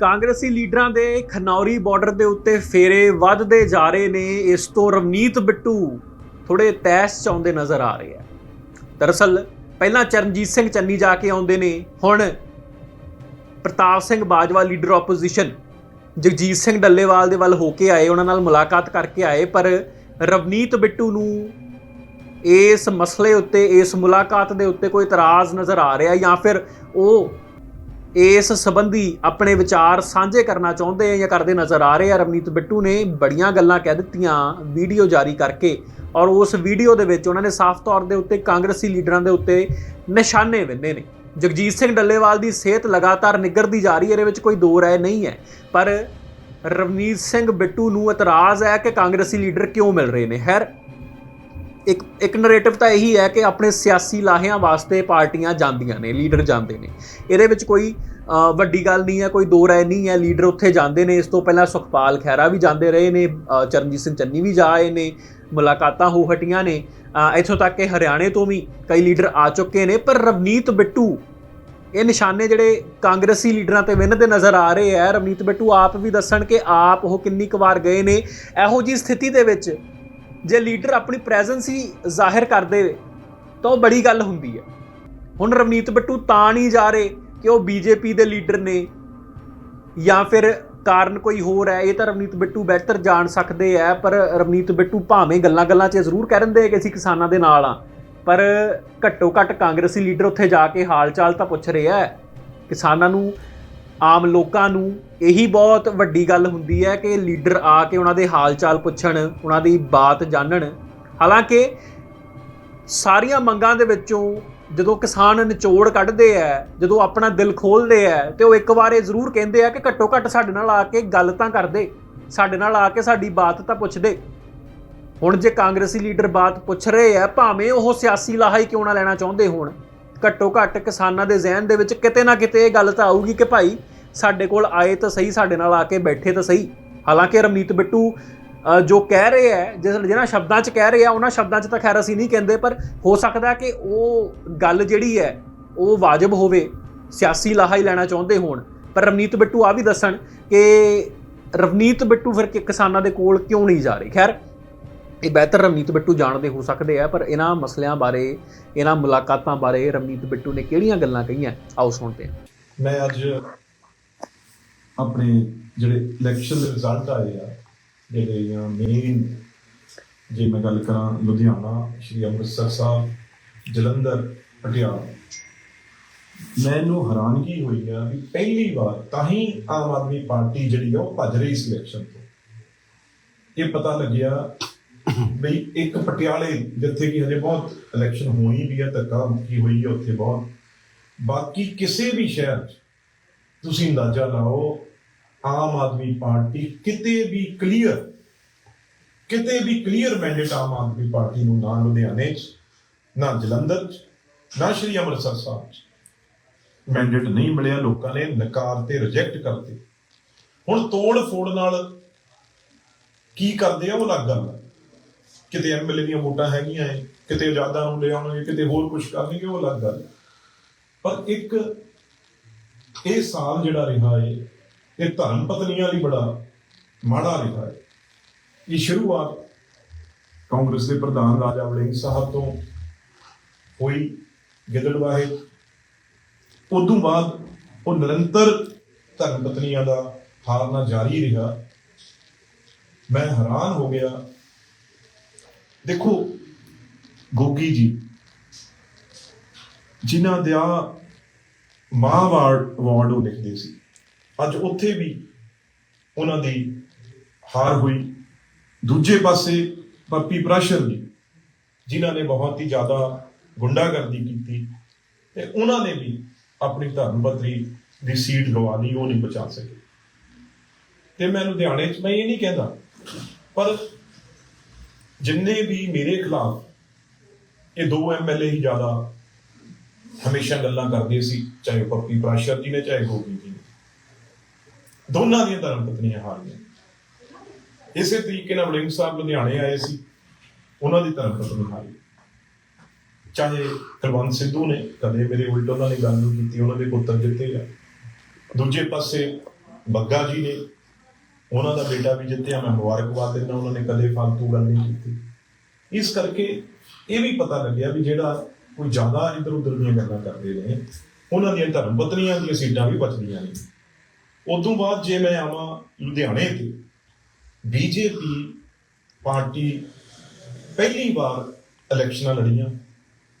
ਕਾਂਗਰਸੀ ਲੀਡਰਾਂ ਦੇ ਖਨੌਰੀ ਬਾਰਡਰ ਦੇ ਉੱਤੇ ਫੇਰੇ ਵੱਧਦੇ ਜਾ ਰਹੇ ਨੇ। ਇਸ ਤੋਂ ਰਵਨੀਤ ਬਿੱਟੂ ਥੋੜੇ ਤੈਸ ਚ ਨਜ਼ਰ ਆ ਰਹੇ ਆ। ਦਰਅਸਲ, ਪਹਿਲਾਂ ਚਰਨਜੀਤ ਸਿੰਘ ਚੰਨੀ ਜਾ ਕੇ ਆਉਂਦੇ ਨੇ, ਹੁਣ ਪ੍ਰਤਾਪ ਸਿੰਘ ਬਾਜਵਾ ਲੀਡਰ ਆਪੋਜੀਸ਼ਨ ਜਗਜੀਤ ਸਿੰਘ ਡੱਲੇਵਾਲ ਦੇ ਵੱਲ ਹੋ ਕੇ ਆਏ, ਉਹਨਾਂ ਨਾਲ ਮੁਲਾਕਾਤ ਕਰਕੇ ਆਏ, ਪਰ ਰਵਨੀਤ ਬਿੱਟੂ ਨੂੰ ਇਸ ਮਸਲੇ ਉੱਤੇ, ਇਸ ਮੁਲਾਕਾਤ ਦੇ ਉੱਤੇ ਕੋਈ ਇਤਰਾਜ਼ ਨਜ਼ਰ ਆ ਰਿਹਾ ਜਾਂ ਫਿਰ ਉਹ ਇਸ ਸੰਬੰਧੀ ਆਪਣੇ ਵਿਚਾਰ ਸਾਂਝੇ ਕਰਨਾ ਚਾਹੁੰਦੇ ਆ ਜਾਂ ਕਰਦੇ ਨਜ਼ਰ ਆ ਰਹੇ ਆ, ਰਵਨੀਤ ਬਿੱਟੂ ਨੇ ਬੜੀਆਂ ਗੱਲਾਂ ਕਹਿ ਦਿੱਤੀਆਂ ਵੀਡੀਓ ਜਾਰੀ ਕਰਕੇ ਔਰ ਉਸ ਵੀਡੀਓ ਦੇ ਵਿੱਚ ਉਹਨਾਂ ਨੇ ਸਾਫ਼ ਤੌਰ ਦੇ ਉੱਤੇ ਕਾਂਗਰਸੀ ਲੀਡਰਾਂ ਦੇ ਉੱਤੇ ਨਿਸ਼ਾਨੇ ਵਿੰਨੇ ਨੇ। ਜਗਜੀਤ ਸਿੰਘ ਡੱਲੇਵਾਲ ਦੀ ਸਿਹਤ ਲਗਾਤਾਰ ਨਿੱਘਰਦੀ ਜਾ ਰਹੀ ਹੈ, ਇਹਦੇ ਵਿੱਚ ਕੋਈ ਦੋ ਰਾਏ ਨਹੀਂ ਹੈ। ਪਰ ਰਵਨੀਤ ਸਿੰਘ ਬਿੱਟੂ ਨੂੰ ਇਤਰਾਜ਼ ਹੈ ਕਿ ਕਾਂਗਰਸੀ ਲੀਡਰ ਕਿਉਂ ਮਿਲ ਰਹੇ ਨੇ? ਖੈਰ ਇੱਕ ਇੱਕ ਨਰੇਟਿਵ ਤਾਂ ਇਹੀ ਹੈ ਕਿ ਆਪਣੇ ਸਿਆਸੀ ਲਾਹਿਆਂ ਵਾਸਤੇ ਪਾਰਟੀਆਂ ਜਾਂਦੀਆਂ ਨੇ ਲੀਡਰ ਜਾਂਦੇ ਨੇ। ਇਹਦੇ ਵਿੱਚ ਕੋਈ ਵੱਡੀ ਗੱਲ ਨਹੀਂ ਹੈ, ਕੋਈ ਦੋ ਰਾਏ ਨਹੀਂ ਹੈ ਲੀਡਰ ਉੱਥੇ ਜਾਂਦੇ ਨੇ। ਇਸ ਤੋਂ ਪਹਿਲਾਂ ਸੁਖਪਾਲ ਖਹਿਰਾ ਵੀ ਜਾਂਦੇ ਰਹੇ ਨੇ ਚਰਨਜੀਤ ਸਿੰਘ ਚੰਨੀ ਵੀ ਜਾਏ ਨੇ, ਮੁਲਾਕਾਤਾਂ ਹੋ ਹਟੀਆਂ ਨੇ। ਇੱਥੋਂ ਤੱਕ ਕਿ ਹਰਿਆਣੇ ਤੋਂ ਵੀ ਕਈ ਲੀਡਰ ਆ ਚੁੱਕੇ ਨੇ, ਪਰ ਰਵਨੀਤ ਬਿੱਟੂ, ਇਹ ਨਿਸ਼ਾਨੇ ਜਿਹੜੇ ਕਾਂਗਰਸੀ ਲੀਡਰਾਂ ਤੇ ਵਿੰਨਦੇ ਨਜ਼ਰ ਆ ਰਹੇ ਆ। ਰਵਨੀਤ ਬਿੱਟੂ ਆਪ ਵੀ ਦੱਸਣ ਕਿ ਆਪ ਉਹ ਕਿੰਨੀ ਕੁ ਵਾਰ ਗਏ ਨੇ। ਇਹੋ ਜੀ ਸਥਿਤੀ ਦੇ ਵਿੱਚ ਜੇ ਲੀਡਰ ਆਪਣੀ ਪ੍ਰੈਜ਼ੈਂਸ ਹੀ ਜ਼ਾਹਿਰ ਕਰ ਦੇਵੇ, ਤਾਂ ਉਹ ਬੜੀ ਗੱਲ ਹੁੰਦੀ ਹੈ। ਹੁਣ ਰਵਨੀਤ ਬਿੱਟੂ ਤਾਂ ਨਹੀਂ ਜਾ ਰਹੇ ਕਿ ਉਹ ਬੀਜੇਪੀ ਦੇ ਲੀਡਰ ਨੇ ਜਾਂ ਫਿਰ ਕਾਰਨ ਕੋਈ ਹੋਰ ਹੈ, ਇਹ ਤਾਂ ਰਵਨੀਤ ਬਿੱਟੂ ਬਿਹਤਰ ਜਾਣ ਸਕਦੇ ਆ ਪਰ ਰਵਨੀਤ ਬਿੱਟੂ ਭਾਵੇਂ ਗੱਲਾਂ-ਗੱਲਾਂ 'ਚ ਜ਼ਰੂਰ ਕਹਿ ਦਿੰਦੇ ਆ ਕਿ ਅਸੀਂ ਕਿਸਾਨਾਂ ਦੇ ਨਾਲ ਆ, ਪਰ ਘੱਟੋ ਘੱਟ ਕਾਂਗਰਸੀ ਲੀਡਰ ਉੱਥੇ ਜਾ ਕੇ ਹਾਲ ਚਾਲ ਤਾਂ ਪੁੱਛ ਰਿਹਾ ਹੈ। ਕਿਸਾਨਾਂ ਨੂੰ ਆਮ ਲੋਕਾਂ ਨੂੰ ਇਹੀ ਬਹੁਤ ਵੱਡੀ ਗੱਲ ਹੁੰਦੀ ਹੈ ਕਿ ਲੀਡਰ ਆ ਕੇ ਉਹਨਾਂ ਦੇ ਹਾਲ ਚਾਲ ਪੁੱਛਣ, ਉਹਨਾਂ ਦੀ ਬਾਤ ਜਾਣਨ। ਹਾਲਾਂਕਿ ਸਾਰੀਆਂ ਮੰਗਾਂ ਦੇ ਵਿੱਚੋਂ ਜਦੋਂ ਕਿਸਾਨ ਨਿਚੋੜ ਕੱਢਦੇ ਆ, ਜਦੋਂ ਆਪਣਾ ਦਿਲ ਖੋਲਦੇ ਆ, ਤੇ ਉਹ ਇੱਕ ਵਾਰ ਇਹ ਜ਼ਰੂਰ ਕਹਿੰਦੇ ਆ ਕਿ ਘੱਟੋ ਘੱਟ ਸਾਡੇ ਨਾਲ ਆ ਕੇ ਗੱਲ ਤਾਂ ਕਰਦੇ, ਸਾਡੇ ਨਾਲ ਆ ਕੇ ਸਾਡੀ ਬਾਤ ਤਾਂ ਪੁੱਛਦੇ। ਹੁਣ ਜੇ ਕਾਂਗਰਸੀ ਲੀਡਰ ਬਾਤ ਪੁੱਛ ਰਹੇ ਆ, ਭਾਵੇਂ ਉਹ ਸਿਆਸੀ ਲਾਹਾ ਹੀ ਕਿਉਂ ਨਾ ਲੈਣਾ ਚਾਹੁੰਦੇ ਹੋਣ। ਘੱਟੋ ਘੱਟ ਕਿਸਾਨਾਂ ਦੇ ਜ਼ਿਹਨ ਦੇ ਵਿੱਚ ਕਿਤੇ ਨਾ ਕਿਤੇ ਇਹ ਗੱਲ ਤਾਂ ਆਊਗੀ ਕਿ ਭਾਈ ਸਾਡੇ ਕੋਲ ਆਏ ਤਾਂ ਸਹੀ, ਸਾਡੇ ਨਾਲ ਆ ਕੇ ਬੈਠੇ ਤਾਂ ਸਹੀ। ਹਾਲਾਂਕਿ ਰਮਨੀਤ ਬਿੱਟੂ ਜੋ ਕਹਿ ਰਹੇ ਹੈ, ਜਿਸ ਜਿਹਨਾਂ ਸ਼ਬਦਾਂ 'ਚ ਕਹਿ ਰਹੇ ਆ, ਉਹਨਾਂ ਸ਼ਬਦਾਂ 'ਚ ਤਾਂ ਖੈਰ ਅਸੀਂ ਨਹੀਂ ਕਹਿੰਦੇ, ਪਰ ਹੋ ਸਕਦਾ ਕਿ ਉਹ ਗੱਲ ਜਿਹੜੀ ਹੈ, ਉਹ ਵਾਜਬ ਹੋਵੇ, ਸਿਆਸੀ ਲਾਹਾ ਹੀ ਲੈਣਾ ਚਾਹੁੰਦੇ ਹੋਣ। ਪਰ ਰਵਨੀਤ ਬਿੱਟੂ ਆ ਵੀ ਦੱਸਣ ਕਿ ਰਵਨੀਤ ਬਿੱਟੂ ਫਿਰ ਕਿਸਾਨਾਂ ਦੇ ਕੋਲ ਕਿਉਂ ਨਹੀਂ ਜਾ ਰਹੇ? ਖੈਰ ਇਹ ਬਿਹਤਰ ਰਵਨੀਤ ਬਿੱਟੂ ਜਾਣਦੇ ਹੋ ਸਕਦੇ ਆ, ਪਰ ਇਹਨਾਂ ਮਸਲਿਆਂ ਬਾਰੇ, ਇਹਨਾਂ ਮੁਲਾਕਾਤਾਂ ਬਾਰੇ ਰਵਨੀਤ ਬਿੱਟੂ ਨੇ ਕਿਹੜੀਆਂ ਗੱਲਾਂ ਕਹੀਆਂ? ਆਓ ਸੁਣਦੇ ਹਾਂ। ਮੈਂ ਅੱਜ ਆਪਣੇ ਜਿਹੜੇ ਇਲੈਕਸ਼ਨ ਦੇ ਰਿਜ਼ਲਟ ਆਏ ਆ, ਜਿਹੜੇ ਜਾਂ ਮੇਨ ਜੇ ਮੈਂ ਗੱਲ ਕਰਾਂ ਲੁਧਿਆਣਾ, ਸ਼੍ਰੀ ਅੰਮ੍ਰਿਤਸਰ ਸਾਹਿਬ, ਜਲੰਧਰ, ਪਟਿਆਲਾ, ਮੈਨੂੰ ਹੈਰਾਨਗੀ ਹੋਈ ਆ ਵੀ ਪਹਿਲੀ ਵਾਰ ਤਾਂ ਹੀ ਆਮ ਆਦਮੀ ਪਾਰਟੀ ਜਿਹੜੀ ਆ ਉਹ ਭੱਜ ਰਹੀ ਇਸ ਇਲੈਕਸ਼ਨ ਤੋਂ। ਇਹ ਪਤਾ ਲੱਗਿਆ ਬਈ ਇੱਕ ਪਟਿਆਲੇ ਜਿੱਥੇ ਕਿ ਹਜੇ ਬਹੁਤ ਇਲੈਕਸ਼ਨ ਹੋਈ ਵੀ ਹੈ ਧੱਕਾ ਮੁੱਕੀ ਹੋਈ ਹੈ ਉੱਥੇ ਬਹੁਤ। ਬਾਕੀ ਕਿਸੇ ਵੀ ਸ਼ਹਿਰ 'ਚ ਤੁਸੀਂ ਅੰਦਾਜ਼ਾ ਲਾਓ, ਆਮ ਆਦਮੀ ਪਾਰਟੀ ਕਿਤੇ ਵੀ ਕਲੀਅਰ ਕਿਤੇ ਵੀ clear mandate Aam Aadmi party ਨੂੰ ਨਾ ਲੁਧਿਆਣੇ 'ਚ, ਨਾ ਜਲੰਧਰ 'ਚ, ਨਾ ਸ਼੍ਰੀ ਅੰਮ੍ਰਿਤਸਰ ਸਾਹਿਬ 'ਚ। ਮੈਂਡੇਟ ਨਹੀਂ ਮਿਲਿਆ, ਲੋਕਾਂ ਨੇ ਨਕਾਰ ਤੇ ਰਿਜੈਕਟ ਕਰਤੇ। ਹੁਣ ਤੋੜ ਫੋੜ ਨਾਲ ਕੀ ਕਰਦੇ ਆ, ਉਹ ਅਲੱਗ ਗੱਲ ਹੈ ਕਿਤੇ ਐਮਐਲਏ ਦੀਆਂ ਵੋਟਾਂ ਹੈਗੀਆਂ ਏ ਕਿਤੇ ਆਜ਼ਾਦਾਂ ਨੂੰ ਲੈ ਆਉਣਗੇ, ਕਿਤੇ ਹੋਰ ਕੁਝ ਕਰਨਗੇ, ਉਹ ਅਲੱਗ ਗੱਲ ਪਰ ਇੱਕ ਇਹ ਸਾਲ ਜਿਹੜਾ ਰਿਹਾ ਏ, ਇਹ ਧਰਮ ਪਤਨੀਆਂ ਲਈ ਬੜਾ ਮਾੜਾ ਰਿਹਾ ਹੈ ਇਹ ਸ਼ੁਰੂਆਤ ਕਾਂਗਰਸ ਦੇ ਪ੍ਰਧਾਨ ਰਾਜਾ ਵੜਿੰਗ ਸਾਹਿਬ ਤੋਂ ਹੋਈ ਗਿੱਦੜਵਾਹੇ ਉਦੋਂ ਬਾਅਦ ਉਹ ਨਿਰੰਤਰ ਧਰਮ ਪਤਨੀਆਂ ਦਾ ਹਾਰਨਾ ਜਾਰੀ ਰਿਹਾ। ਮੈਂ ਹੈਰਾਨ ਹੋ ਗਿਆ ਦੇਖੋ, ਗੋਗੀ ਜੀ, ਜਿਨ੍ਹਾਂ ਦਾ ਮਾਹਵਾਰਡ ਅਵਾਰਡ ਉਹ ਲਿਖਦੇ ਸੀ। ਅੱਜ ਉੱਥੇ ਵੀ ਉਹਨਾਂ ਦੀ ਹਾਰ ਹੋਈ। ਦੂਜੇ ਪਾਸੇ ਪੱਪੀ ਪ੍ਰਸ਼ਰ ਜੀ ਜਿਨ੍ਹਾਂ ਨੇ ਬਹੁਤ ਹੀ ਜ਼ਿਆਦਾ ਗੁੰਡਾਗਰਦੀ ਕੀਤੀ ਤੇ ਉਹਨਾਂ ਨੇ ਵੀ ਆਪਣੀ ਧਰਮ ਪਤਨੀ ਦੀ ਸੀਟ ਗਵਾ ਲਈ, ਉਹ ਨਹੀਂ ਬਚਾ ਸਕੇ। ਤੇ ਮੈਂ ਲੁਧਿਆਣੇ 'ਚ, ਮੈਂ ਇਹ ਨਹੀਂ ਕਹਿੰਦਾ, ਪਰ ਜਿੰਨੇ ਵੀ ਮੇਰੇ ਖਿਲਾਫ ਇਹ ਦੋ ਐਮਐਲਏ ਹੀ ਜ਼ਿਆਦਾ ਹਮੇਸ਼ਾ ਗੱਲਾਂ ਕਰਦੇ ਸੀ, ਚਾਹੇ ਉਹ ਪੱਪੀ ਪ੍ਰਾਸ਼ਰ ਜੀ ਨੇ, ਚਾਹੇ ਗੋਗੀ ਜੀ ਨੇ। ਦੋਨਾਂ ਦੀਆਂ ਧਰਮ ਪਤਨੀਆਂ ਹਾਰ ਇਸੇ ਤਰੀਕੇ ਨਾਲ ਵੜਿੰਗ ਸਾਹਿਬ ਲੁਧਿਆਣੇ ਆਏ ਸੀ, ਉਹਨਾਂ ਦੀ ਧਰਮ ਪਤਨੀ ਹਾਰੀ ਚਾਹੇ ਕੁਲਵੰਤ ਸਿੱਧੂ ਨੇ ਕਦੇ ਮੇਰੇ ਉਲਟ ਉਹਨਾਂ ਨੇ ਗੱਲ ਨਹੀਂ ਕੀਤੀ, ਉਹਨਾਂ ਦੇ ਪੁੱਤਰ ਜਿੱਤੇ ਆ। ਦੂਜੇ ਪਾਸੇ ਬੱਗਾ ਜੀ ਨੇ ਉਹਨਾਂ ਦਾ ਬੇਟਾ ਵੀ ਜਿੱਤਿਆ ਮੈਂ ਮੁਬਾਰਕਬਾਦ ਦਿੰਦਾ ਉਹਨਾਂ ਨੇ ਕਦੇ ਫालतू ਗੱਲ ਨਹੀਂ ਕੀਤੀ। ਇਸ ਕਰਕੇ ਇਹ ਵੀ ਪਤਾ ਲੱਗਿਆ ਵੀ ਜਿਹੜਾ ਕੋਈ ਜ਼ਿਆਦਾ ਇਧਰ ਉਧਰ ਦੀਆਂ ਗੱਲਾਂ ਕਰਦੇ ਨੇ, ਉਹਨਾਂ ਦੀਆਂ ਧਰਮ ਪਤਨੀਆਂ ਦੀਆਂ ਸੀਟਾਂ ਵੀ ਬਚਦੀਆਂ ਨੇ। ਉਦੋਂ ਬਾਅਦ ਜੇ ਮੈਂ ਆਵਾਂ ਲੁਧਿਆਣੇ ਤੇ, ਬੀਜੇਪੀ ਪਾਰਟੀ ਪਹਿਲੀ ਵਾਰ ਇਲੈਕਸ਼ਨਾਂ ਲੜੀਆਂ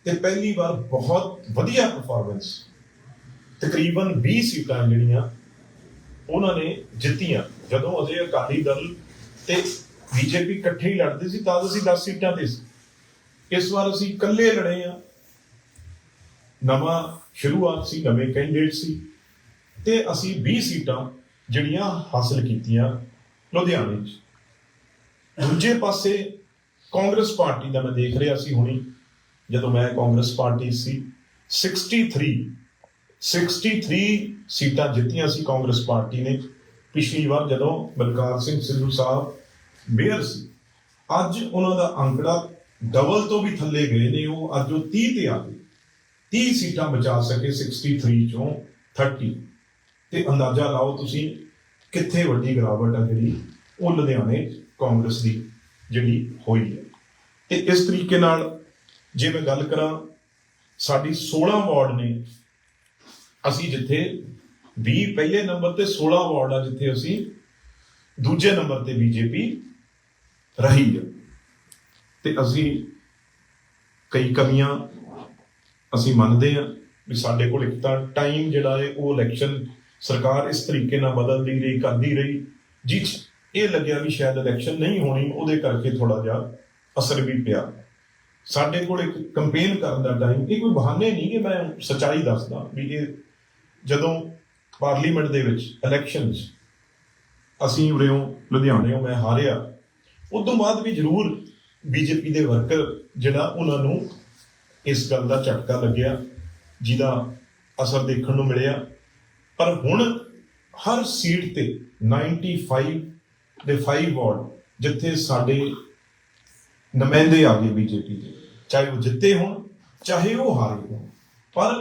ਤੇ ਪਹਿਲੀ ਵਾਰ ਬਹੁਤ ਵਧੀਆ ਪਰਫਾਰਮੈਂਸ ਤਕਰੀਬਨ 20 ਸੀਟਾਂ ਜਿਹੜੀਆਂ ਉਹਨਾਂ ਨੇ ਜਿੱਤੀਆਂ। ਜਦੋਂ ਅਜੇ ਅਕਾਲੀ ਦਲ ਤੇ ਬੀਜੇਪੀ ਇਕੱਠੇ ਹੀ ਲੜਦੇ ਸੀ ਤਾਂ ਅਸੀਂ 10 ਸੀਟਾਂ ਤੇ ਸੀ। ਇਸ ਵਾਰ ਅਸੀਂ ਇਕੱਲੇ ਲੜੇ ਆ ਨਵਾਂ ਸ਼ੁਰੂਆਤ ਸੀ, ਨਵੇਂ ਕੈਂਡੀਡੇਟ ਸੀ। ਤੇ ਅਸੀਂ 20 ਸੀਟਾਂ ਜਿਹੜੀਆਂ ਹਾਸਲ ਕੀਤੀਆਂ ਲੁਧਿਆਣੇ 'ਚ। ਦੂਜੇ ਪਾਸੇ ਕਾਂਗਰਸ ਪਾਰਟੀ ਦਾ ਮੈਂ ਦੇਖ ਰਿਹਾ ਸੀ ਹੁਣੀ, ਜਦੋਂ ਮੈਂ ਕਾਂਗਰਸ ਪਾਰਟੀ ਸੀ 63 63 ਸੀਟਾਂ ਜਿੱਤੀਆਂ ਸੀ ਕਾਂਗਰਸ ਪਾਰਟੀ ਨੇ। ਪਿਛਲੀ ਵਾਰ ਜਦੋਂ ਬਲਕਾਰ ਸਿੰਘ ਸਿੱਧੂ ਸਾਹਿਬ ਮੇਅਰ ਸੀ, ਅੱਜ ਉਹਨਾਂ ਦਾ ਅੰਕੜਾ ਡਬਲ ਤੋਂ ਵੀ ਥੱਲੇ ਗਏ ਨੇ, ਉਹ ਅੱਜ ਉਹ 30 ਤੇ ਆ ਗਏ। 30 ਸੀਟਾਂ ਬਚਾ ਸਕੇ 63 ਚੋਂ 30 ਤੇ ਅੰਦਾਜ਼ਾ ਲਾਓ ਤੁਸੀਂ ਕਿੱਥੇ ਵੱਡੀ ਗਿਰਾਵਟ ਆ ਜਿਹੜੀ ਉਹ ਲੁਧਿਆਣੇ ਕਾਂਗਰਸ ਦੀ ਜਿਹੜੀ ਹੋਈ ਹੈ। ਤੇ ਇਸ ਤਰੀਕੇ ਨਾਲ ਜੇ ਮੈਂ ਗੱਲ ਕਰਾਂ, ਸਾਡੀ 16 ਵਾਰਡ ਨੇ, ਅਸੀਂ ਜਿੱਥੇ 20 ਪਹਿਲੇ ਨੰਬਰ ਤੇ 16 ਵਾਰਡ ਆ ਜਿੱਥੇ ਅਸੀਂ ਦੂਜੇ ਨੰਬਰ ਤੇ ਬੀਜੇਪੀ ਰਹੀ ਹੈ ਤੇ ਅਸੀਂ ਕਈ ਕਮੀਆਂ ਅਸੀਂ ਮੰਨਦੇ ਹਾਂ ਵੀ ਸਾਡੇ ਕੋਲ ਇੱਕ ਤਾਂ ਟਾਈਮ ਜਿਹੜਾ ਹੈ ਉਹ ਇਲੈਕਸ਼ਨ ਸਰਕਾਰ ਇਸ ਤਰੀਕੇ ਨਾਲ ਬਦਲਦੀ ਰਹੀ, ਕਰਦੀ ਰਹੀ, ਜਿਹ 'ਚ ਇਹ ਲੱਗਿਆ ਵੀ ਸ਼ਾਇਦ ਇਲੈਕਸ਼ਨ ਨਹੀਂ ਹੋਣੀ, ਉਹਦੇ ਕਰਕੇ ਥੋੜਾ ਜਿਹਾ ਅਸਰ ਵੀ ਪਿਆ। ਸਾਡੇ ਕੋਲ ਇੱਕ ਕੰਪੇਨ ਕਰਨ ਦਾ ਟਾਈਮ ਇਹ ਕੋਈ ਬਹਾਨੇ ਨਹੀਂ ਕਿ ਮੈਂ ਸੱਚਾਈ ਦੱਸਦਾ ਵੀ ਇਹ ਜਦੋਂ ਪਾਰਲੀਮੈਂਟ ਦੇ ਵਿੱਚ ਇਲੈਕਸ਼ਨਸ ਅਸੀਂ ਉਰਿਓਂ ਲੁਧਿਆਣਿਓਂ ਮੈਂ ਹਾਰਿਆ। ਉਦੋਂ ਬਾਅਦ ਵੀ ਜ਼ਰੂਰ ਬੀਜੇਪੀ ਦੇ ਵਰਕਰ ਜਿਹੜਾ ਉਹਨਾਂ ਨੂੰ ਇਸ ਗੱਲ ਦਾ ਝਟਕਾ ਲੱਗਿਆ, ਜਿਹਦਾ ਅਸਰ ਦੇਖਣ ਨੂੰ ਮਿਲਿਆ। ਪਰ ਹੁਣ ਹਰ ਸੀਟ ਤੇ 95 ਦੇ 5 ਵਾਰਡ ਜਿੱਥੇ ਸਾਡੇ ਨੁਮਾਇੰਦੇ ਆ ਗਏ ਬੀਜੇਪੀ ਦੇ, ਚਾਹੇ ਉਹ ਜਿੱਤੇ ਹੋਣ, ਚਾਹੇ ਉਹ ਹਾਰੇ ਹੋਣ। ਪਰ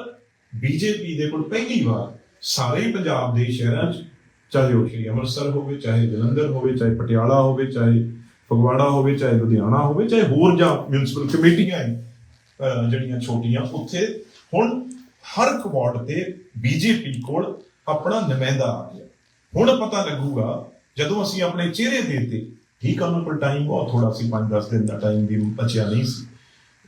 ਬੀਜੇਪੀ ਦੇ ਕੋਲ ਪਹਿਲੀ ਵਾਰ ਸਾਰੇ ਪੰਜਾਬ ਦੇ ਸ਼ਹਿਰਾਂ 'ਚ, ਚਾਹੇ ਉਹ ਸ਼੍ਰੀ ਅੰਮ੍ਰਿਤਸਰ ਹੋਵੇ, ਚਾਹੇ ਜਲੰਧਰ ਹੋਵੇ, ਚਾਹੇ ਪਟਿਆਲਾ ਹੋਵੇ, ਚਾਹੇ ਫਗਵਾੜਾ ਹੋਵੇ, ਚਾਹੇ ਲੁਧਿਆਣਾ ਹੋਵੇ, ਚਾਹੇ ਹੋਰ ਜਾਂ ਮਿਊਨਿਸਪਲ ਕਮੇਟੀਆਂ ਹੈ ਜਿਹੜੀਆਂ ਛੋਟੀਆਂ, ਉੱਥੇ ਹੁਣ ਹਰ ਇੱਕ ਵਾਰਡ ਤੇ ਬੀਜੇਪੀ ਕੋਲ ਆਪਣਾ ਨੁਮਾਇੰਦਾ ਆ ਗਿਆ। ਹੁਣ ਪਤਾ ਲੱਗੂਗਾ, ਜਦੋਂ ਅਸੀਂ ਆਪਣੇ ਚਿਹਰੇ ਦੇ ਤੇ ਠੀਕ ਆ, ਉਹਨਾਂ ਕੋਲ ਟਾਈਮ ਬਹੁਤ ਥੋੜਾ ਸੀ 5-10 ਦਿਨ ਦਾ ਟਾਈਮ ਵੀ ਬਚਿਆ ਨਹੀਂ ਸੀ।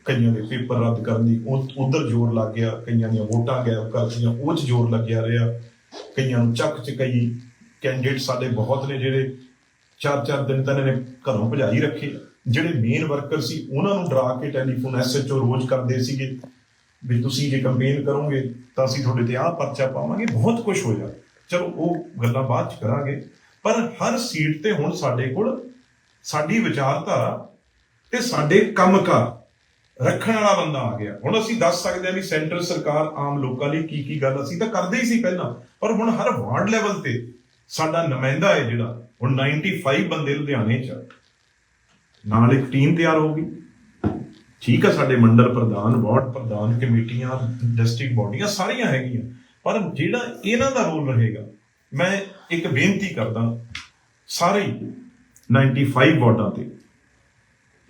ਕਈਆਂ ਦੇ ਪੇਪਰ ਰੱਦ ਕਰਨ ਦੀ ਉਧਰ ਜ਼ੋਰ ਲੱਗ ਗਿਆ, ਕਈਆਂ ਦੀਆਂ ਵੋਟਾਂ ਗਾਇਬ ਕਰਤੀਆਂ ਉਹ 'ਚ ਜ਼ੋਰ ਲੱਗਿਆ ਰਿਹਾ। ਕਈਆਂ ਨੂੰ ਚੱਕ ਚ ਕਈ ਕੈਂਡੀਡੇਟ ਸਾਡੇ ਬਹੁਤ ਨੇ ਜਿਹੜੇ ਚਾਰ ਚਾਰ ਦਿਨ ਤਾਂ ਇਹਨਾਂ ਨੇ ਘਰੋਂ ਭਜਾਈ ਰੱਖੇ। ਜਿਹੜੇ ਮੇਨ ਵਰਕਰ ਸੀ, ਉਹਨਾਂ ਨੂੰ ਡਰਾ ਕੇ ਟੈਲੀਫੋਨ ਐਸਐਚਓ ਰੋਜ਼ ਕਰਦੇ ਸੀਗੇ ਵੀ ਤੁਸੀਂ ਜੇ ਕੰਪੇਨ ਕਰੋਗੇ ਤਾਂ ਅਸੀਂ ਤੁਹਾਡੇ ਤੇ ਆਹ ਪਰਚਾ ਪਾਵਾਂਗੇ, ਬਹੁਤ ਕੁਝ ਜਾ ਚਲੋ, ਉਹ ਗੱਲਾਂ ਬਾਅਦ ਚ ਕਰਾਂਗੇ। ਪਰ ਹਰ ਸੀਟ ਤੇ ਹੁਣ ਸਾਡੇ ਕੋਲ ਸਾਡੀ ਵਿਚਾਰਧਾਰਾ ਤੇ ਸਾਡੇ ਕੰਮਕਾਰ ਰੱਖਣ ਵਾਲਾ ਬੰਦਾ ਆ ਗਿਆ। ਹੁਣ ਅਸੀਂ ਦੱਸ ਸਕਦੇ ਹਾਂ ਵੀ ਸੈਂਟਰ ਸਰਕਾਰ ਆਮ ਲੋਕਾਂ ਲਈ ਕੀ ਕੀ ਗੱਲ, ਅਸੀਂ ਤਾਂ ਕਰਦੇ ਹੀ ਸੀ ਪਹਿਲਾਂ। ਪਰ ਹੁਣ ਹਰ ਵਾਰਡ ਲੈਵਲ ਤੇ ਸਾਡਾ ਨੁਮਾਇੰਦਾ ਹੈ ਜਿਹੜਾ ਹੁਣ 95 ਬੰਦੇ ਲੁਧਿਆਣੇ ਚ ਨਾਲ ਇੱਕ ਟੀਮ ਤਿਆਰ ਹੋ ਗਈ। ਠੀਕ ਆ, ਸਾਡੇ ਮੰਡਲ ਪ੍ਰਧਾਨ, ਵਾਰਡ ਪ੍ਰਧਾਨ, ਕਮੇਟੀਆਂ ਡਿਸਟ੍ਰਿਕਟ ਬਾਡੀਆਂ ਸਾਰੀਆਂ ਹੈਗੀਆਂ। ਪਰ ਜਿਹੜਾ ਇਹਨਾਂ ਦਾ ਰੋਲ ਰਹੇਗਾ, ਮੈਂ ਇੱਕ ਬੇਨਤੀ ਕਰਦਾ, ਸਾਰੇ ਹੀ 95 ਵਾਰਡਾਂ ਤੇ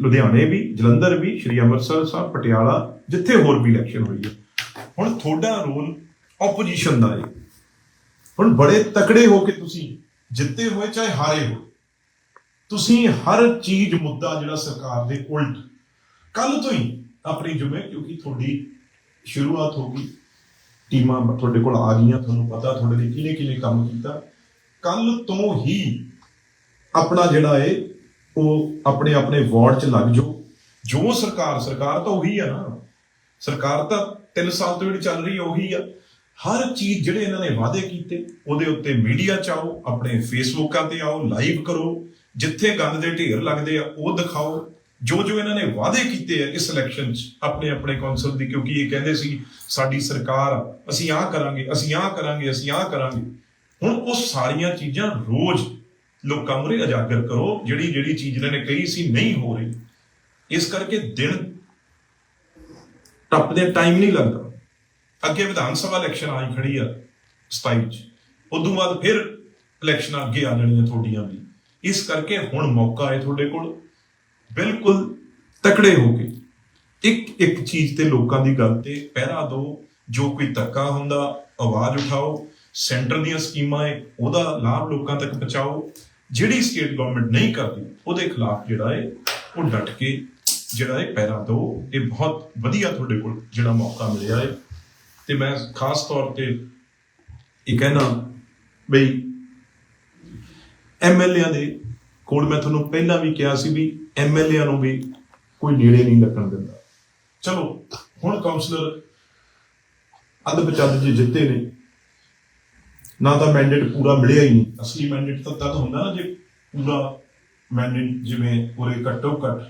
ਲੁਧਿਆਣੇ ਵੀ, ਜਲੰਧਰ ਵੀ, ਸ਼੍ਰੀ ਅੰਮ੍ਰਿਤਸਰ ਸਾਹਿਬ, ਪਟਿਆਲਾ, ਜਿੱਥੇ ਹੋਰ ਵੀ ਇਲੈਕਸ਼ਨ ਹੋਈ ਹੈ। ਹੁਣ ਤੁਹਾਡਾ ਰੋਲ ਆਪੋਜੀਸ਼ਨ ਦਾ ਹੈ। ਹੁਣ ਬੜੇ ਤਕੜੇ ਹੋ ਕੇ ਤੁਸੀਂ ਜਿੱਤੇ ਹੋਏ, ਚਾਹੇ ਹਾਰੇ ਹੋ ਤੁਸੀਂ ਹਰ ਚੀਜ਼ ਮੁੱਦਾ ਜਿਹੜਾ ਸਰਕਾਰ ਦੇ ਉਲਟ। ਕੱਲ ਤੋਂ ਹੀ ਆਪਣੀ ਜੁਮੇ ਕਿਉਂਕਿ ਤੁਹਾਡੀ ਸ਼ੁਰੂਆਤ ਹੋ ਗਈ। ਟੀਮਾਂ ਤੁਹਾਡੇ ਕੋਲ ਆ ਗਈਆਂ, ਤੁਹਾਨੂੰ ਪਤਾ ਤੁਹਾਡੇ ਲਈ ਕਿਹਨੇ ਕਿਹਨੇ ਕੰਮ ਕੀਤਾ। ਕੱਲ ਤੋਂ ਹੀ ਆਪਣਾ ਜਿਹੜਾ ਹੈ ਉਹ ਆਪਣੇ ਆਪਣੇ ਵਾਰਡ 'ਚ ਲੱਗ ਜਾਓ। ਜੋ ਸਰਕਾਰ ਸਰਕਾਰ ਤਾਂ ਉਹੀ ਆ ਨਾ। ਸਰਕਾਰ ਤਾਂ 3 ਸਾਲ ਤੋਂ ਜਿਹੜੀ ਚੱਲ ਰਹੀ ਹੈ ਉਹੀ ਆ। ਹਰ ਚੀਜ਼ ਜਿਹੜੇ ਇਹਨਾਂ ਨੇ ਵਾਅਦੇ ਕੀਤੇ ਉਹਦੇ ਉੱਤੇ ਮੀਡੀਆ 'ਚ ਆਓ ਆਪਣੇ ਫੇਸਬੁੱਕਾਂ ਤੇ ਆਓ ਲਾਈਵ ਕਰੋ। ਜਿੱਥੇ ਗੰਦ ਦੇ ਢੇਰ ਲੱਗਦੇ ਆ ਉਹ ਦਿਖਾਓ। ਜੋ ਜੋ ਇਹਨਾਂ ਨੇ ਵਾਅਦੇ ਕੀਤੇ ਆ ਇਸ ਇਲੈਕਸ਼ਨ 'ਚ ਆਪਣੇ ਆਪਣੇ ਕੌਂਸਲ ਦੀ ਕਿਉਂਕਿ ਇਹ ਕਹਿੰਦੇ ਸੀ ਸਾਡੀ ਸਰਕਾਰ ਆ, ਅਸੀਂ ਆਹ ਕਰਾਂਗੇ ਅਸੀਂ ਆਹ ਕਰਾਂਗੇ ਅਸੀਂ ਆਹ ਕਰਾਂਗੇ। ਹੁਣ ਉਹ ਸਾਰੀਆਂ ਚੀਜ਼ਾਂ ਰੋਜ਼ ਲੋਕਾਂ ਮੁਰੇ ਉਜਾਗਰ ਕਰੋ, ਜਿਹੜੀ ਜਿਹੜੀ ਚੀਜ਼ ਇਹਨਾਂ ਨੇ ਕਹੀ ਸੀ ਨਹੀਂ ਹੋ ਰਹੀ। ਇਸ ਕਰਕੇ ਦਿਨ ਟੱਪਦੇ ਟਾਈਮ ਨਹੀਂ ਲੱਗਦਾ। ਅੱਗੇ ਵਿਧਾਨ ਸਭਾ ਇਲੈਕਸ਼ਨ ਆਈ ਖੜੀ ਆ 27 ਚ ਉਦੋਂ ਬਾਅਦ ਫਿਰ ਇਲੈਕਸ਼ਨਾਂ ਅੱਗੇ ਆ ਜਾਣੀਆਂ ਤੁਹਾਡੀਆਂ ਵੀ। ਇਸ ਕਰਕੇ ਹੁਣ ਮੌਕਾ ਹੈ ਤੁਹਾਡੇ ਕੋਲ। ਬਿਲਕੁਲ ਤਕੜੇ ਹੋ ਕੇ। ਇੱਕ ਇੱਕ ਚੀਜ਼ ਤੇ ਲੋਕਾਂ ਦੀ ਗੱਲ ਤੇ ਪਹਿਰਾ ਦਿਓ। ਜੋ ਕੋਈ ਧੱਕਾ ਹੁੰਦਾ, ਆਵਾਜ਼ ਉਠਾਓ। ਸੈਂਟਰ ਦੀਆਂ ਸਕੀਮਾਂ ਹੈ ਉਹਦਾ ਲਾਭ ਲੋਕਾਂ ਤੱਕ ਪਹੁੰਚਾਓ। ਜਿਹੜੀ ਸਟੇਟ ਗਵਰਨਮੈਂਟ ਨਹੀਂ ਕਰਦੀ, ਉਹਦੇ ਖਿਲਾਫ ਜਿਹੜਾ ਹੈ ਉਹ ਡਟ ਕੇ ਜਿਹੜਾ ਹੈ ਪਹਿਰਾ ਦਿਓ ਇਹ ਬਹੁਤ ਵਧੀਆ ਤੁਹਾਡੇ ਕੋਲ ਜਿਹੜਾ ਮੌਕਾ ਮਿਲਿਆ ਹੈ ਤੇ ਮੈਂ ਖਾਸ ਤੌਰ ਤੇ ਇਹ ਕਹਿਣਾ ਬਈ ਐਮਐਲਏਆਂ ਦੇ ਕੋਲ ਮੈਂ ਤੁਹਾਨੂੰ ਪਹਿਲਾਂ ਵੀ ਕਿਹਾ ਸੀ ਵੀ ਐਮਐਲਏਆਂ ਨੂੰ ਵੀ ਕੋਈ ਨੇੜੇ ਨਹੀਂ ਲੱਗਣ ਦਿੰਦਾ। ਚਲੋ, ਹੁਣ ਕਾਉਂਸਲਰ ਅੱਧ ਬਚੱਦ ਜੀ ਜਿੱਤੇ ਨੇ ਨਾ ਤਾਂ ਮੈਂਡੇਟ ਪੂਰਾ ਮਿਲਿਆ ਹੀ ਨਹੀਂ। ਅਸਲੀ ਮੈਂਡੇਟ ਤਾਂ ਤਦ ਹੁੰਦਾ ਨਾ ਜੇ ਪੂਰਾ ਮੈਂਡੇਟ ਜਿਵੇਂ ਪੂਰੇ ਘੱਟੋ ਘੱਟ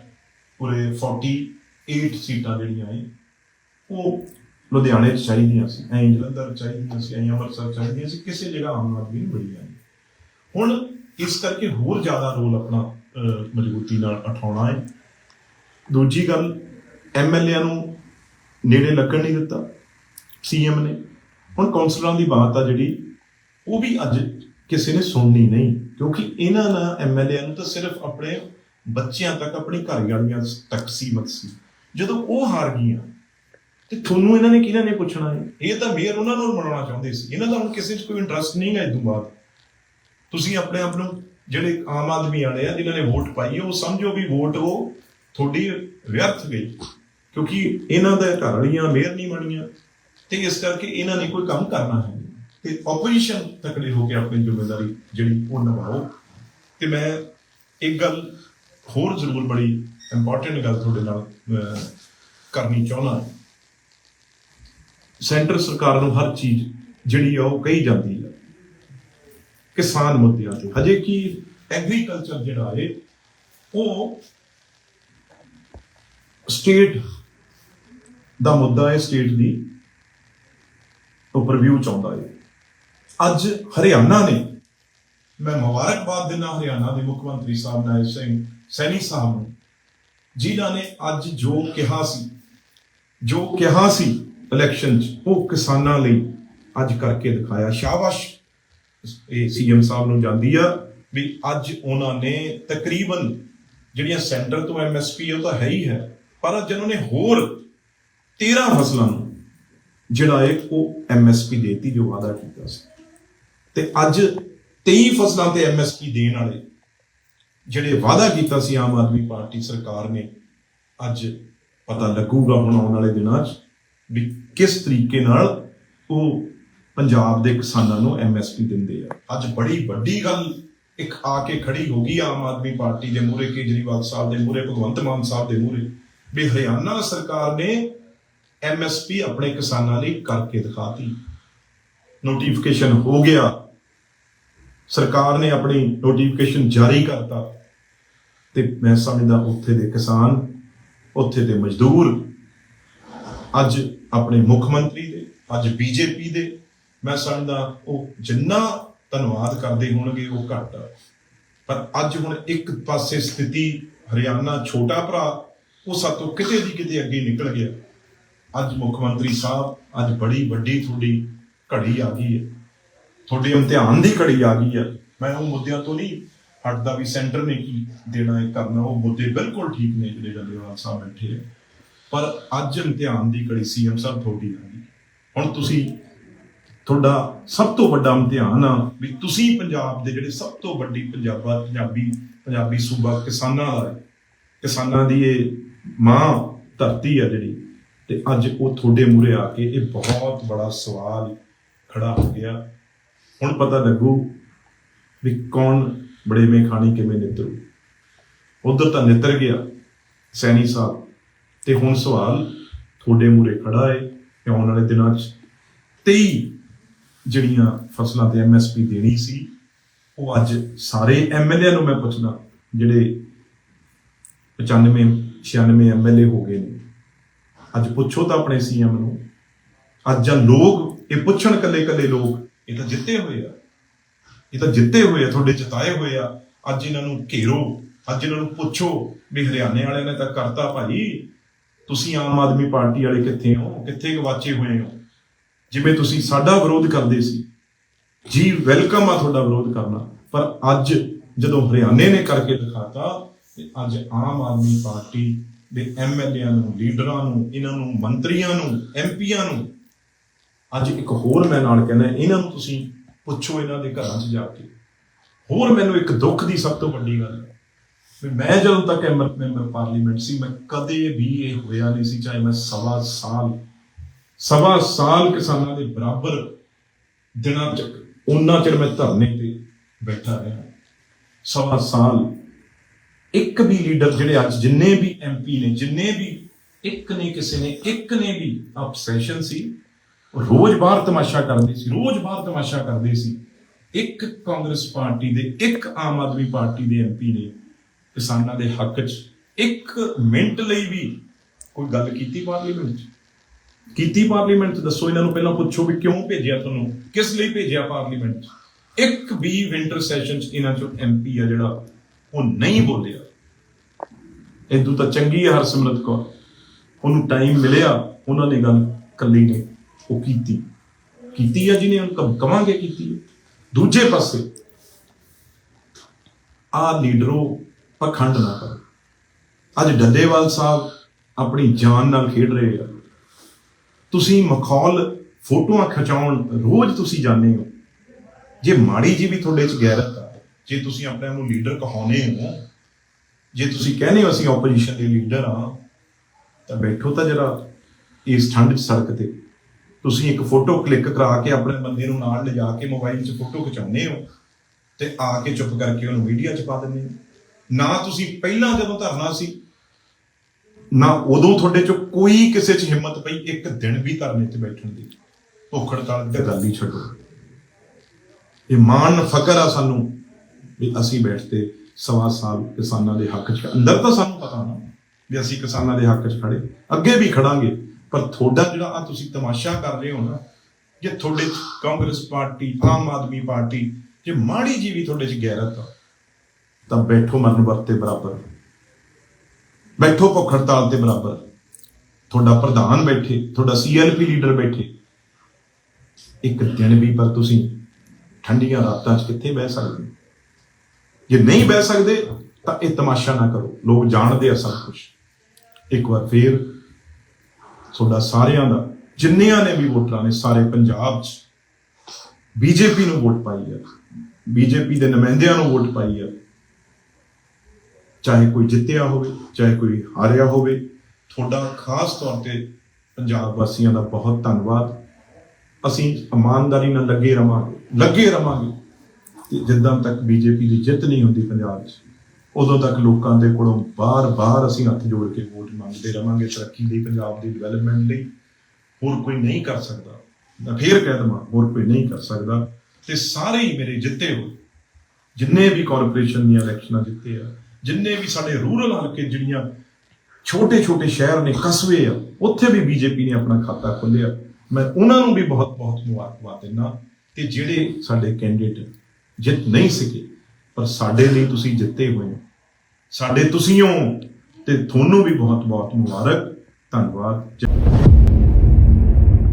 ਪੂਰੇ 48 ਸੀਟਾਂ ਜਿਹੜੀਆਂ ਹੈ ਉਹ ਲੁਧਿਆਣੇ 'ਚ ਚਾਹੀਦੀਆਂ ਸੀ, ਐਂ ਜਲੰਧਰ 'ਚ ਚਾਹੀਦੀਆਂ ਸੀ, ਐਂ ਅੰਮ੍ਰਿਤਸਰ 'ਚ ਚਾਹੀਦੀਆਂ ਸੀ, ਕਿਸੇ ਜਗ੍ਹਾ ਆਮ ਆਦਮੀ ਨੂੰ ਮਿਲੀਆਂ ਹੁਣ ਇਸ ਕਰਕੇ ਹੋਰ ਜ਼ਿਆਦਾ ਰੋਲ ਆਪਣਾ ਮਜ਼ਬੂਤੀ ਨਾਲ ਉਠਾਉਣਾ ਹੈ। ਦੂਜੀ ਗੱਲ ਐਮਐਲਏ ਨੂੰ ਨੇੜੇ ਲੱਗਣ ਨਹੀਂ ਦਿੱਤਾ ਸੀਐਮ ਨੇ। ਹੁਣ ਕੌਂਸਲਰਾਂ ਦੀ ਬਾਤ ਆ ਜਿਹੜੀ ਉਹ ਵੀ ਅੱਜ ਕਿਸੇ ਨੇ ਸੁਣਨੀ ਨਹੀਂ, ਕਿਉਂਕਿ ਇਹਨਾਂ ਦਾ ਐਮਐਲਏ ਨੂੰ ਤਾਂ ਸਿਰਫ ਆਪਣੇ ਬੱਚਿਆਂ ਤੱਕ, ਆਪਣੀ ਘਰ ਵਾਲੀਆਂ ਤੱਕ ਸੀਮਤ ਸੀ। ਜਦੋਂ ਉਹ ਹਾਰ ਗਈਆਂ, ਤੇ ਤੁਹਾਨੂੰ ਇਹਨਾਂ ਨੇ ਕਿਹਨਾਂ ਨੇ ਪੁੱਛਣਾ ਹੈ? ਇਹ ਤਾਂ ਮੇਅਰ ਉਹਨਾਂ ਨੂੰ ਬਣਾਉਣਾ ਚਾਹੁੰਦੇ ਸੀ। ਇਹਨਾਂ ਦਾ ਹੁਣ ਕਿਸੇ 'ਚ ਕੋਈ ਇੰਟਰਸਟ ਨਹੀਂ ਹੈ ਇਸ ਬਾਅਦ। ਤੁਸੀਂ ਆਪਣੇ ਆਪ ਨੂੰ ਜਿਹੜੇ ਆਮ ਆਦਮੀ ਵਾਲੇ ਆ, ਜਿਨ੍ਹਾਂ ਨੇ ਵੋਟ ਪਾਈ ਉਹ ਸਮਝੋ ਵੀ ਵੋਟ ਉਹ ਤੁਹਾਡੀ ਵਿਅਰਥ ਗਈ। ਕਿਉਂਕਿ ਇਹਨਾਂ ਦਾ ਘਰ ਵਾਲੀਆਂ ਮੇਅਰ ਨਹੀਂ ਬਣੀਆਂ, ਤੇ ਇਸ ਕਰਕੇ ਇਹਨਾਂ ਨੇ ਕੋਈ ਕੰਮ ਕਰਨਾ ਹੈ ਤੇ ਆਪੋਜੀਸ਼ਨ ਤਕੜੇ ਹੋ ਕੇ ਆਪਣੀ ਜ਼ਿੰਮੇਵਾਰੀ ਜਿਹੜੀ ਉਹ ਨਿਭਾਓ। ਤੇ ਮੈਂ ਇੱਕ ਗੱਲ ਹੋਰ ਜ਼ਰੂਰ ਬੜੀ ਇੰਪੋਰਟੈਂਟ ਗੱਲ ਤੁਹਾਡੇ ਨਾਲ ਕਰਨੀ ਚਾਹੁੰਦਾ। ਸੈਂਟਰ ਸਰਕਾਰ ਨੂੰ ਹਰ ਚੀਜ਼ ਜਿਹੜੀ ਆ ਉਹ ਕਹੀ ਜਾਂਦੀ ਹੈ। ਕਿਸਾਨ ਮੁੱਦਿਆਂ ਤੇ। ਹਜੇ ਕਿ ਐਗਰੀਕਲਚਰ ਜਿਹੜਾ ਹੈ, ਉਹ ਸਟੇਟ ਦਾ ਮੁੱਦਾ ਹੈ ਸਟੇਟ ਦੀ ਓਵਰਵਿਊ ਚਾਹੁੰਦਾ ਹੈ। ਅੱਜ ਹਰਿਆਣਾ ਨੇ, ਮੈਂ ਮੁਬਾਰਕਬਾਦ ਦਿੰਦਾ ਹਰਿਆਣਾ ਦੇ ਮੁੱਖ ਮੰਤਰੀ ਸਾਹਿਬ ਨਾਇਬ ਸਿੰਘ ਸੈਣੀ ਸਾਹਿਬ ਨੂੰ, ਜਿਨ੍ਹਾਂ ਨੇ ਅੱਜ ਜੋ ਕਿਹਾ ਸੀ, ਜੋ ਕਿਹਾ ਸੀ ਇਲੈਕਸ਼ਨ 'ਚ, ਉਹ ਕਿਸਾਨਾਂ ਲਈ ਅੱਜ ਕਰਕੇ ਦਿਖਾਇਆ ਸ਼ਾਬਾਸ਼। ਇਹ ਸੀਐਮ ਸਾਹਿਬ ਨੂੰ ਜਾਂਦੀ ਆ ਵੀ ਅੱਜ ਉਹਨਾਂ ਨੇ ਤਕਰੀਬਨ ਜਿਹੜੀਆਂ ਸੈਂਟਰ ਤੋਂ ਐਮਐਸਪੀ ਉਹ ਤਾਂ ਹੈ ਹੀ ਹੈ, ਪਰ ਅੱਜ ਉਹਨਾਂ ਨੇ ਹੋਰ 13 ਫਸਲਾਂ ਨੂੰ ਜਿਹੜਾ ਹੈ ਉਹ ਐਮਐਸਪੀ ਦੇਤੀ, ਜੋ ਵਾਅਦਾ ਕੀਤਾ ਸੀ। ਤੇ ਅੱਜ 23 ਫਸਲਾਂ ਤੇ ਐਮਐਸਪੀ ਦੇਣ ਵਾਲੇ ਜਿਹੜੇ ਵਾਅਦਾ ਕੀਤਾ ਸੀ ਆਮ ਆਦਮੀ ਪਾਰਟੀ ਸਰਕਾਰ ਨੇ, ਅੱਜ ਪਤਾ ਲੱਗੂਗਾ ਹੁਣ ਆਉਣ ਵਾਲੇ ਦਿਨਾਂ 'ਚ ਵੀ ਕਿਸ ਤਰੀਕੇ ਨਾਲ ਉਹ ਪੰਜਾਬ ਦੇ ਕਿਸਾਨਾਂ ਨੂੰ ਐਮਐਸਪੀ ਦਿੰਦੇ ਆ। ਅੱਜ ਬੜੀ ਵੱਡੀ ਗੱਲ ਇੱਕ ਆ ਕੇ ਖੜੀ ਹੋ ਗਈ ਆਮ ਆਦਮੀ ਪਾਰਟੀ ਦੇ ਮੂਹਰੇ, ਕੇਜਰੀਵਾਲ ਸਾਹਿਬ ਦੇ ਮੂਹਰੇ, ਭਗਵੰਤ ਮਾਨ ਸਾਹਿਬ ਦੇ ਮੂਹਰੇ, ਵੀ ਹਰਿਆਣਾ ਸਰਕਾਰ ਨੇ ਐਮਐਸਪੀ ਆਪਣੇ ਕਿਸਾਨਾਂ ਲਈ ਕਰਕੇ ਦਿਖਾਤੀ। ਨੋਟੀਫਿਕੇਸ਼ਨ ਹੋ ਗਿਆ। ਸਰਕਾਰ ਨੇ ਆਪਣੀ ਨੋਟੀਫਿਕੇਸ਼ਨ ਜਾਰੀ ਕਰਤਾ ਤੇ ਮੈਂ ਸਮਝਦਾ ਉੱਥੇ ਦੇ ਕਿਸਾਨ, ਉੱਥੇ ਦੇ ਮਜ਼ਦੂਰ, ਅੱਜ ਆਪਣੇ ਮੁੱਖ ਮੰਤਰੀ ਦੇ, ਅੱਜ ਬੀਜੇਪੀ ਦੇ, ਮੈਂ ਸਮਝਦਾ ਉਹ ਜਿੰਨਾ ਧੰਨਵਾਦ ਕਰਦੇ ਹੋਣਗੇ ਉਹ ਘੱਟ ਆ। ਪਰ ਅੱਜ ਹੁਣ ਇੱਕ ਪਾਸੇ ਸਥਿਤੀ ਹਰਿਆਣਾ ਛੋਟਾ ਭਰਾ, ਉਹ ਸਾਤੋਂ ਕਿਤੇ ਦੀ ਕਿਤੇ ਅੱਗੇ ਨਿਕਲ ਗਿਆ ਅੱਜ ਮੁੱਖ ਮੰਤਰੀ ਸਾਹਿਬ, ਅੱਜ ਬੜੀ ਵੱਡੀ ਤੁਹਾਡੀ ਘੜੀ ਆ ਗਈ ਹੈ ਤੁਹਾਡੇ ਇਮਤਿਹਾਨ ਦੀ ਘੜੀ ਆ ਗਈ ਹੈ ਮੈਂ ਉਹ ਮੁੱਦਿਆਂ ਤੋਂ ਨਹੀਂ ਹਟਦਾ ਵੀ ਸੈਂਟਰ ਨੇ ਕੀ ਦੇਣਾ ਹੈ, ਕਰਨਾ, ਉਹ ਮੁੱਦੇ ਬਿਲਕੁਲ ਠੀਕ ਨੇ ਜਿਹੜੇ ਜੱਲੇਵਾਲ ਸਾਹਿਬ ਬੈਠੇ ਆ। ਪਰ ਅੱਜ ਇਮਤਿਹਾਨ ਦੀ ਘੜੀ ਸੀਐਮ ਸਾਹਿਬ ਤੁਹਾਡੀ ਆ ਗਈ। ਹੁਣ ਤੁਸੀਂ, ਤੁਹਾਡਾ ਸਭ ਤੋਂ ਵੱਡਾ ਇਮਤਿਹਾਨ ਆ ਵੀ ਤੁਸੀਂ ਪੰਜਾਬ ਦੇ ਜਿਹੜੇ ਸਭ ਤੋਂ ਵੱਡੀ ਪੰਜਾਬਾ, ਪੰਜਾਬੀ ਪੰਜਾਬੀ ਸੂਬਾ ਕਿਸਾਨਾਂ ਦਾ ਹੈ। ਕਿਸਾਨਾਂ ਦੀ ਇਹ ਮਾਂ ਧਰਤੀ ਆ ਜਿਹੜੀ। ਤੇ ਅੱਜ ਉਹ ਤੁਹਾਡੇ ਮੂਹਰੇ ਆ ਕੇ ਇਹ ਬਹੁਤ ਬੜਾ ਸਵਾਲ ਖੜਾ ਹੋ ਗਿਆ। ਹੁਣ ਪਤਾ ਲੱਗੂ ਵੀ ਕੌਣ ਬੜੇਵੇਂ ਖਾਣੀ ਕਿਵੇਂ ਨਿਤਰੂ। ਉਧਰ ਤਾਂ ਨਿਤਰ ਗਿਆ ਸੈਣੀ ਸਾਹਿਬ। ਤੇ ਹੁਣ ਸਵਾਲ ਤੁਹਾਡੇ ਮੂਹਰੇ ਖੜਾ ਹੈ ਕਿ ਆਉਣ ਵਾਲੇ ਦਿਨਾਂ 'ਚ 23 ਜਿਹੜੀਆਂ ਫਸਲਾਂ ਤੇ ਐਮਐਸਪੀ ਦੇਣੀ ਸੀ, ਉਹ ਅੱਜ ਸਾਰੇ ਐਮਐਲਏ ਨੂੰ ਮੈਂ ਪੁੱਛਦਾ, ਜਿਹੜੇ 95 96 ਐਮਐਲਏ ਹੋ ਗਏ ਨੇ। ਅੱਜ ਪੁੱਛੋ ਤਾਂ ਆਪਣੇ ਸੀਐਮ ਨੂੰ। ਅੱਜ ਜਾਂ ਲੋਕ, ਇਹ ਪੁੱਛਣ ਕੱਲੇ ਕੱਲੇ ਲੋਕ ਇਹ ਤਾਂ ਜਿੱਤੇ ਹੋਏ ਆ। ਇਹ ਤਾਂ ਜਿੱਤੇ ਹੋਏ ਆ, ਤੁਹਾਡੇ ਜਿਤਾਏ ਹੋਏ ਆ। ਅੱਜ ਇਹਨਾਂ ਨੂੰ ਘੇਰੋ, ਅੱਜ ਇਹਨਾਂ ਨੂੰ ਪੁੱਛੋ ਵੀ ਹਰਿਆਣੇ ਵਾਲਿਆਂ ਨੇ ਤਾਂ ਕਰਤਾ ਭਾਈ। ਤੁਸੀਂ ਆਮ ਆਦਮੀ ਪਾਰਟੀ ਵਾਲੇ ਕਿੱਥੇ ਹੋ? ਕਿੱਥੇ ਗਵਾਚੇ ਹੋਏ ਹੋ? ਜਿਵੇਂ ਤੁਸੀਂ ਸਾਡਾ ਵਿਰੋਧ ਕਰਦੇ ਸੀ। ਜੀ, ਵੈਲਕਮ ਆ ਤੁਹਾਡਾ ਵਿਰੋਧ ਕਰਨਾ। ਪਰ ਅੱਜ ਜਦੋਂ ਹਰਿਆਣੇ ਨੇ ਕਰਕੇ ਦਿਖਾਤਾ, ਤੇ ਅੱਜ ਆਮ ਆਦਮੀ ਪਾਰਟੀ ਦੇ ਐਮਐਲਏਆਂ ਨੂੰ, ਲੀਡਰਾਂ ਨੂੰ, ਇਹਨਾਂ ਨੂੰ, ਮੰਤਰੀਆਂ ਨੂੰ ਐਮਪੀਆਂ ਨੂੰ ਅੱਜ ਇੱਕ ਹੋਰ ਮੈਂ ਨਾਲ ਕਹਿੰਦਾ, ਇਹਨਾਂ ਨੂੰ ਤੁਸੀਂ ਪੁੱਛੋ ਇਹਨਾਂ ਦੇ ਘਰਾਂ 'ਚ ਜਾ ਕੇ। ਹੋਰ ਮੈਨੂੰ ਇੱਕ ਦੁੱਖ ਦੀ ਸਭ ਤੋਂ ਵੱਡੀ ਗੱਲ ਹੈ ਵੀ ਮੈਂ ਜਦੋਂ ਤੱਕ ਐਮਰ ਮੈਂਬਰ ਪਾਰਲੀਮੈਂਟ ਸੀ, ਮੈਂ ਕਦੇ ਵੀ ਇਹ ਹੋਇਆ ਨਹੀਂ ਸੀ, ਚਾਹੇ ਮੈਂ ਸਵਾ ਸਾਲ ਸਵਾ ਸਾਲ ਕਿਸਾਨਾਂ ਦੇ ਬਰਾਬਰ ਦਿਨਾਂ ਚ ਉਹਨਾਂ ਚਿਰ ਮੈਂ ਧਰਨੇ ਤੇ ਬੈਠਾ ਰਿਹਾ। ਸਵਾ ਸਾਲ, ਇੱਕ ਵੀ ਲੀਡਰ ਜਿਹੜੇ ਅੱਜ ਜਿੰਨੇ ਵੀ ਐਮਪੀ ਨੇ, ਜਿੰਨੇ ਵੀ ਇੱਕ ਨੇ ਕਿਸੇ ਨੇ, ਇੱਕ ਨੇ ਵੀ ਅਬਸੈਸ਼ਨ ਸੀ ਰੋਜ਼ ਬਾਹਰ ਤਮਾਸ਼ਾ ਕਰਦੇ ਸੀ, ਰੋਜ਼ ਬਾਹਰ ਤਮਾਸ਼ਾ ਕਰਦੇ ਸੀ। ਇੱਕ ਕਾਂਗਰਸ ਪਾਰਟੀ ਦੇ, ਇੱਕ ਆਮ ਆਦਮੀ ਪਾਰਟੀ ਦੇ ਐਮਪੀ ਨੇ ਕਿਸਾਨਾਂ ਦੇ ਹੱਕ 'ਚ ਇੱਕ ਮਿੰਟ ਲਈ ਵੀ ਕੋਈ ਗੱਲ ਕੀਤੀ ਪਾਰਲੀਮੈਂਟ 'ਚ? ਕੀਤੀ ਪਾਰਲੀਮੈਂਟ 'ਚ? ਦੱਸੋ ਇਹਨਾਂ ਨੂੰ ਪਹਿਲਾਂ ਪੁੱਛੋ ਵੀ ਕਿਉਂ ਭੇਜਿਆ ਤੁਹਾਨੂੰ? ਕਿਸ ਲਈ ਭੇਜਿਆ ਪਾਰਲੀਮੈਂਟ 'ਚ? ਇੱਕ ਵੀ ਵਿੰਟਰ ਸੈਸ਼ਨ 'ਚ ਇਹਨਾਂ 'ਚੋਂ ਐਮਪੀ ਆ ਜਿਹੜਾ, ਉਹ ਨਹੀਂ ਬੋਲਿਆ। ਇਦੋਂ ਤਾਂ ਚੰਗੀ ਹੈ ਹਰਸਿਮਰਤ ਕੌਰ। ਉਹਨੂੰ ਟਾਈਮ ਮਿਲਿਆ, ਉਹਨਾਂ ਨੇ ਗੱਲ ਕੱਲੀ ਨੇ। ਉਹ ਕੀਤੀ। ਕੀਤੀ ਆ ਜਿਹਨੇ ਉਹ ਕਵਾਂਗੇ ਕੀਤੀ। ਹੈ। ਦੂਜੇ ਪਾਸੇ ਆ ਲੀਡਰੋ ਪਖੰਡ ਨਾ ਕਰੋ। ਅੱਜ ਡੱਲੇਵਾਲ ਸਾਹਿਬ ਆਪਣੀ ਜਾਨ ਨਾਲ ਖੇਡ ਰਹੇ ਆ। ਤੁਸੀਂ ਮਖੌਲ ਫੋਟੋਆਂ ਖਿਚਾਉਣ ਰੋਜ਼ ਤੁਸੀਂ ਜਾਂਦੇ ਹੋ। ਜੇ ਮਾੜੀ ਜੀ ਵੀ ਤੁਹਾਡੇ 'ਚ ਗੈਰਤ ਆ, ਜੇ ਤੁਸੀਂ ਆਪਣੇ ਆਪ ਨੂੰ ਲੀਡਰ ਕਹਾਉਨੇ ਹੋ, ਜੇ ਤੁਸੀਂ ਕਹਿੰਦੇ ਹੋ ਅਸੀਂ ਆਪੋਜੀਸ਼ਨ ਦੇ ਲੀਡਰ ਆ ਤਾਂ ਬੈਠੋ ਤਾਂ ਜਰਾ ਇਸ ਠੰਡ 'ਚ ਸੜਕ ਤੇ। ਤੁਸੀਂ ਇੱਕ ਫੋਟੋ ਕਲਿੱਕ ਕਰਾ ਕੇ ਆਪਣੇ ਬੰਦੇ ਨੂੰ ਨਾਲ ਲਿਜਾ ਕੇ ਮੋਬਾਈਲ 'ਚ ਫੋਟੋ ਖਿਚਾਉਂਦੇ ਹੋ ਤੇ ਆ ਕੇ ਚੁੱਪ ਕਰਕੇ ਉਹਨੂੰ ਮੀਡੀਆ 'ਚ ਪਾ ਦਿੰਦੇ ਨਾ ਤੁਸੀਂ ਪਹਿਲਾਂ ਜਦੋਂ ਧਰਨਾ ਸੀ ਨਾ ਉਦੋਂ ਤੁਹਾਡੇ 'ਚ ਕੋਈ ਕਿਸੇ 'ਚ ਹਿੰਮਤ ਪਈ ਇੱਕ ਦਿਨ ਵੀ ਧਰਨੇ ਤੇ ਬੈਠਣ ਦੀ। ਭੁੱਖ ਹੜਤਾਲ ਦੀ। ਗੱਲ ਹੀ ਛੱਡੋ। ਇਹ ਮਾਣ ਫਕਰ ਆ ਸਾਨੂੰ ਵੀ ਅਸੀਂ ਬੈਠਦੇ ਸਵਾ ਸਾਲ ਕਿਸਾਨਾਂ ਦੇ ਹੱਕ 'ਚ। ਅੰਦਰ ਤਾਂ ਸਾਨੂੰ ਪਤਾ ਨਾ ਵੀ ਅਸੀਂ ਕਿਸਾਨਾਂ ਦੇ ਹੱਕ 'ਚ ਖੜੇ। ਅੱਗੇ ਵੀ ਖੜਾਂਗੇ। ਪਰ ਤੁਹਾਡਾ ਜਿਹੜਾ ਆ ਤੁਸੀਂ ਤਮਾਸ਼ਾ ਕਰ ਰਹੇ ਹੋ ਨਾ, ਜੇ ਤੁਹਾਡੇ 'ਚ ਕਾਂਗਰਸ ਪਾਰਟੀ, ਆਮ ਆਦਮੀ ਪਾਰਟੀ, ਜੇ ਮਾੜੀ ਜੀ ਵੀ ਤੁਹਾਡੇ 'ਚ ਗੈਰਤ ਆ, ਤਾਂ ਬੈਠੋ ਮਰਨ ਵਰਤੇ ਬਰਾਬਰ। ਬੈਠੋ ਭੁੱਖ ਹੜਤਾਲ ਤੇ ਬਰਾਬਰ। ਤੁਹਾਡਾ ਪ੍ਰਧਾਨ ਬੈਠੇ, ਤੁਹਾਡਾ ਸੀਐਲਪੀ ਲੀਡਰ ਬੈਠੇ। ਇੱਕ ਦਿਨ ਵੀ ਪਰ ਤੁਸੀਂ ਠੰਡੀਆਂ ਰਾਤਾਂ 'ਚ ਕਿੱਥੇ ਬਹਿ ਸਕਦੇ ਜੇ ਨਹੀਂ ਬਹਿ ਸਕਦੇ, ਤਾਂ ਇਹ ਤਮਾਸ਼ਾ ਨਾ ਕਰੋ। ਲੋਕ ਜਾਣਦੇ ਆ ਸਭ ਕੁਝ ਇੱਕ ਵਾਰ ਫੇਰ ਤੁਹਾਡਾ ਸਾਰਿਆਂ ਦਾ, ਜਿੰਨਿਆਂ ਨੇ ਵੀ ਵੋਟਰਾਂ ਨੇ ਸਾਰੇ ਪੰਜਾਬ 'ਚ, ਬੀਜੇਪੀ ਨੂੰ ਵੋਟ ਪਾਈ ਹੈ ਬੀਜੇਪੀ ਦੇ ਨੁਮਾਇੰਦਿਆਂ ਨੂੰ ਵੋਟ ਪਾਈ ਹੈ ਚਾਹੇ ਕੋਈ ਜਿੱਤਿਆ ਹੋਵੇ, ਚਾਹੇ ਕੋਈ ਹਾਰਿਆ ਹੋਵੇ, ਤੁਹਾਡਾ ਖਾਸ ਤੌਰ ਤੇ ਪੰਜਾਬ ਵਾਸੀਆਂ ਦਾ ਬਹੁਤ ਧੰਨਵਾਦ। ਅਸੀਂ ਇਮਾਨਦਾਰੀ ਨਾਲ ਲੱਗੇ ਰਵਾਂਗੇ ਲੱਗੇ ਰਵਾਂਗੇ ਤੇ ਜਿੱਦਾਂ ਤੱਕ ਬੀਜੇਪੀ ਦੀ ਜਿੱਤ ਨਹੀਂ ਹੁੰਦੀ ਪੰਜਾਬ 'ਚ ਉਦੋਂ ਤੱਕ ਲੋਕਾਂ ਦੇ ਕੋਲੋਂ ਬਾਰ-ਬਾਰ ਅਸੀਂ ਹੱਥ ਜੋੜ ਕੇ ਵੋਟ ਮੰਗਦੇ ਰਵਾਂਗੇ, ਤਰੱਕੀ ਲਈ, ਪੰਜਾਬ ਦੀ ਡਿਵੈਲਪਮੈਂਟ ਲਈ। ਹੋਰ ਕੋਈ ਨਹੀਂ ਕਰ ਸਕਦਾ। ਮੈਂ ਫੇਰ ਕਹਿ ਦਵਾਂ, ਹੋਰ ਕੋਈ ਨਹੀਂ ਕਰ ਸਕਦਾ। ਤੇ ਸਾਰੇ ਹੀ ਮੇਰੇ ਜਿੱਤੇ ਹੋਏ। ਜਿੰਨੇ ਵੀ ਕਾਰਪੋਰੇਸ਼ਨ ਦੀਆਂ ਇਲੈਕਸ਼ਨਾਂ ਜਿੱਤੇ ਆ, ਜਿੰਨੇ ਵੀ ਸਾਡੇ ਰੂਰਲ ਹਲਕੇ ਜਿਹੜੀਆਂ ਛੋਟੇ ਛੋਟੇ ਸ਼ਹਿਰ ਨੇ, ਕਸਬੇ ਆ, ਉੱਥੇ ਵੀ ਬੀਜੇਪੀ ਨੇ ਆਪਣਾ ਖਾਤਾ ਖੋਲ੍ਹਿਆ। ਮੈਂ ਉਹਨਾਂ ਨੂੰ ਵੀ ਬਹੁਤ ਬਹੁਤ ਮੁਬਾਰਕਬਾਦ ਦਿੰਦਾ ਤੇ ਜਿਹੜੇ ਸਾਡੇ ਕੈਂਡੀਡੇਟ ਜਿੱਤ ਨਹੀਂ ਸਕੇ, ਪਰ ਸਾਡੇ ਲਈ ਤੁਸੀਂ ਜਿੱਤੇ ਹੋਏ ਹੋ। ਸਾਡੇ ਤੁਸੀਂ ਹੋ ਤੇ ਤੁਹਾਨੂੰ ਵੀ ਬਹੁਤ ਬਹੁਤ ਮੁਬਾਰਕ। ਧੰਨਵਾਦ।